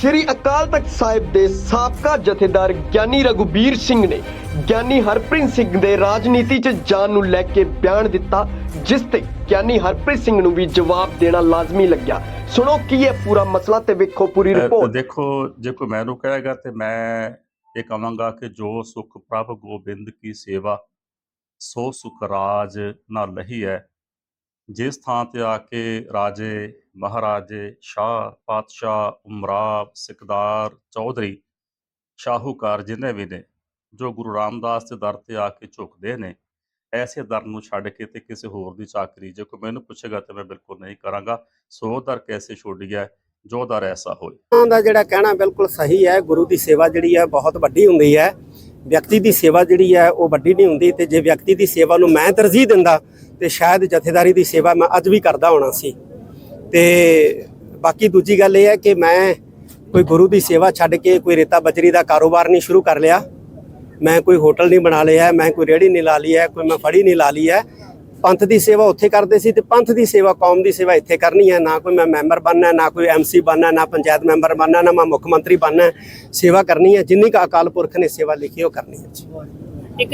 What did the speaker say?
ਸ੍ਰੀ ਅਕਾਲ ਤਖਤ ਸਾਹਿਬ ਦੇ ਸਾਬਕਾ ਜਥੇਦਾਰ ਗਿਆਨੀ ਰਘੁਬੀਰ ਸਿੰਘ ਨੇ ਗਿਆਨੀ ਹਰਪ੍ਰੀਤ ਸਿੰਘ ਦੇ ਰਾਜਨੀਤੀ 'ਚ ਜਾਣ ਨੂੰ ਲੈ ਕੇ ਬਿਆਨ ਦਿੱਤਾ ਜਿਸ ਤੇ ਗਿਆਨੀ ਹਰਪ੍ਰੀਤ ਸਿੰਘ ਨੂੰ ਵੀ ਜਵਾਬ ਦੇਣਾ ਲਾਜ਼ਮੀ ਲੱਗਿਆ। ਸੁਣੋ ਕੀ ਹੈ ਪੂਰਾ ਮਸਲਾ ਤੇ ਵੇਖੋ ਪੂਰੀ ਰਿਪੋਰਟ। ਦੇਖੋ ਜੇ ਕੋਈ ਮੈਨੂੰ ਕਹੇਗਾ ਤੇ ਮੈਂ ਇਹ ਕਹਾਂਗਾ ਕਿ ਜੋ ਸੁਖ ਪ੍ਰਭ ਗੋਬਿੰਦ ਕੀ ਸੇਵਾ ਸੋ ਸੁਖ ਰਾਜ ਨਾ ਲਹੀ ਹੈ ਜਿਸ ਥਾਂ ਤੇ ਆ ਕੇ ਰਾਜੇ ਮਹਾਰਾਜੇ ਸ਼ਾਹ ਪਾਤਸ਼ਾਹ ਉਮਰਾਵ ਸਿਕਦਾਰ ਚੌਧਰੀ ਸ਼ਾਹੂਕਾਰ ਜਿੰਨੇ ਵੀ ਨੇ, ਜੋ ਗੁਰੂ ਰਾਮਦਾਸ ਦੇ ਦਰ ਤੇ ਆ ਕੇ ਝੁਕਦੇ ਨੇ, ਐਸੇ ਦਰ ਨੂੰ ਛੱਡ ਕੇ ਤੇ ਕਿਸੇ ਹੋਰ ਦੀ ਚਾਕਰੀ, ਜੇ ਕੋਈ ਮੈਨੂੰ ਪੁੱਛੇਗਾ ਤੇ ਮੈਂ ਬਿਲਕੁਲ ਨਹੀਂ ਕਰਾਂਗਾ। ਸੋ ਦਰ ਕੈਸੇ ਛੋੜੀਐ ਜੋ ਦਰ ਐਸਾ ਹੋਏ। ਦਾ ਜਿਹੜਾ ਕਹਿਣਾ ਬਿਲਕੁਲ ਸਹੀ ਹੈ, ਗੁਰੂ ਦੀ ਸੇਵਾ ਜਿਹੜੀ ਹੈ ਬਹੁਤ ਵੱਡੀ ਹੁੰਦੀ ਹੈ। ਵਿਅਕਤੀ ਦੀ ਸੇਵਾ ਜਿਹੜੀ ਹੈ ਉਹ ਵੱਡੀ ਨਹੀਂ ਹੁੰਦੀ ਤੇ ਜੇ ਵਿਅਕਤੀ ਦੀ ਸੇਵਾ ਨੂੰ ਮੈਂ ਤਰਜੀਹ ਦਿੰਦਾ ਤੇ ਸ਼ਾਇਦ ਜਥੇਦਾਰੀ ਦੀ ਸੇਵਾ ਮੈਂ ਅੱਜ ਵੀ ਕਰਦਾ ਹੋਣਾ ਸੀ। ਤੇ ਬਾਕੀ ਦੂਜੀ ਗੱਲ ਇਹ ਹੈ ਕਿ ਮੈਂ ਕੋਈ ਗੁਰੂ ਦੀ ਸੇਵਾ ਛੱਡ ਕੇ ਕੋਈ ਰੇਤਾ ਬਜਰੀ ਦਾ ਕਾਰੋਬਾਰ ਨਹੀਂ ਸ਼ੁਰੂ ਕਰ ਲਿਆ। ਮੈਂ ਕੋਈ ਹੋਟਲ ਨਹੀਂ ਬਣਾ ਲਿਆ, ਮੈਂ ਕੋਈ ਰੇਹੜੀ ਨਹੀਂ ਲਾ ਲਈ ਹੈ, ਕੋਈ ਮੈਂ ਫੜੀ ਨਹੀਂ ਲਾ ਲਈ ਹੈ। ਪੰਥ ਦੀ ਸੇਵਾ ਉੱਥੇ ਕਰਦੇ ਸੀ ਤੇ ਪੰਥ ਦੀ ਸੇਵਾ, ਕੌਮ ਦੀ ਸੇਵਾ ਇੱਥੇ ਕਰਨੀ ਹੈ। ਨਾ ਕੋਈ ਮੈਂ ਮੈਂਬਰ ਬਣਨਾ, ਨਾ ਕੋਈ ਐਮਸੀ ਬਣਨਾ, ਨਾ ਪੰਚਾਇਤ ਮੈਂਬਰ ਬਣਨਾ, ਨਾ ਮੈਂ ਮੁੱਖ ਮੰਤਰੀ ਬਣਨਾ। ਸੇਵਾ ਕਰਨੀ ਹੈ। ਜਿੰਨੀ ਕੁ ਅਕਾਲ ਪੁਰਖ ਨੇ ਸੇਵਾ ਲਿਖੀ, ਉਹ ਕਰਨੀ ਹੈ ਇੱਕ